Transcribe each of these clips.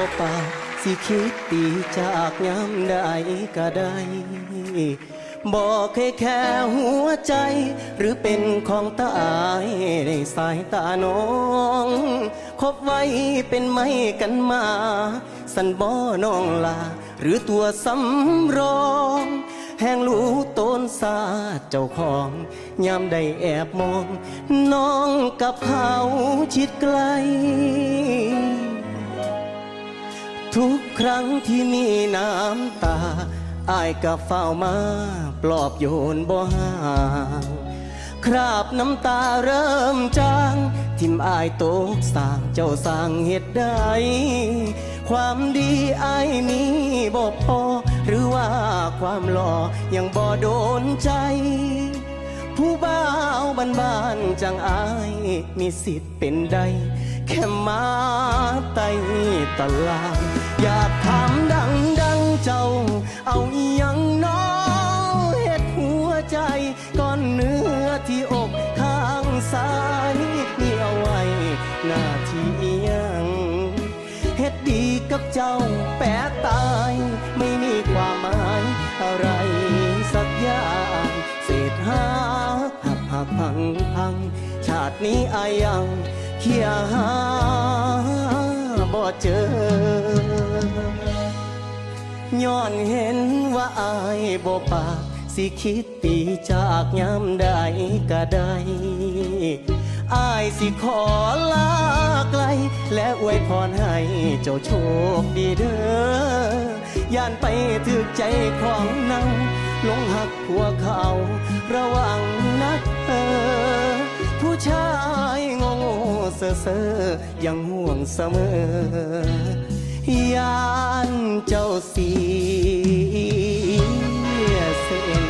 บ่ปากสิคิดตีจากยามใดก็ได้บอกให้แค่หัวใจ หรือเป็นของตายในสายตาน้องคบไว้เป็นไม่กันมา สันบ่น้องลา หรือตัวสำรอง แห่งรู้ต้นสาเจ้าของยามได้แอบมอง น้องกับเขาชิดไกล ทุกครั้งที่มีน้ำตาอายกับเฝ้ามาปลอบโยนบ่ห่างคราบน้ำตาเริ่มจางทิมอายตกสร้างเจ้าสร้างเหตุใด ความดีอายมีบ่พอ หรือว่าความหล่อยังบ่โดนใจ ผู้บ่าวบ้านบ้านจังอายมีสิทธิ์เป็นได้แค่มาไต่ตลาด อยากถามดังดังเจ้า เอาอีหยังน้อเฮ็ดหัวใจก้อนเนื้อที่อกข้างซ้ายนี่เอาไว้หน้าที่อีหยังเฮ็ดดีกับเจ้าแปะตาย ไม่มีความหมายอะไรสักอย่างเศษหาหักหักพังพัง ชาตินี้อายังเคียหา เจอ ย้อนเห็นว่าอายบ่ปาก สิคิดตีจากยามใดก็ได้อายสิขอลาไกล และอวยพรให้เจ้าโชคดีเด้อย่านไปถึกใจของนาหลงหักผัวเขา ระวังนักเออผู้ชาย เซ่อเซ่อยังห่วงเสมอยานเจ้าเสียเส้น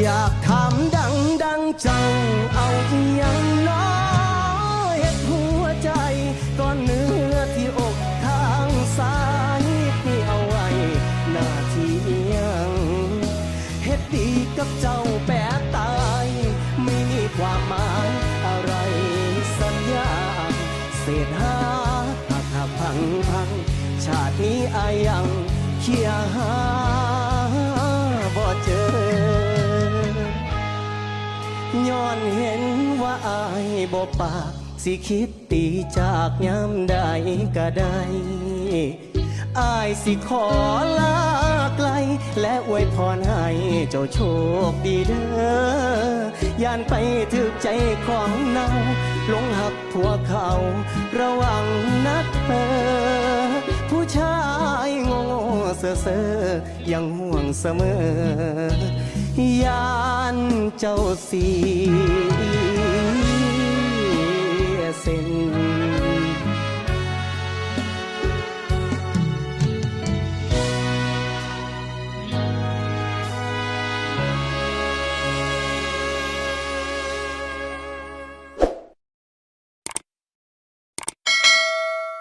อยากถามดังดังจังเอาอียังาตินี้อายังเคียหาบ่เจอ ย้อนเห็นว่าอายบ่ปากสิคิดตีจากยามใดก็ได้อายสิขอลาไกล และอวยพรให้เจ้าโชคดีเด้อย่านไปถึกใจของเนาหลงหักผัวเขา ระวังนักเออ เสอเซ่อยังห่วงเสมอยานเจ้าสีเส้น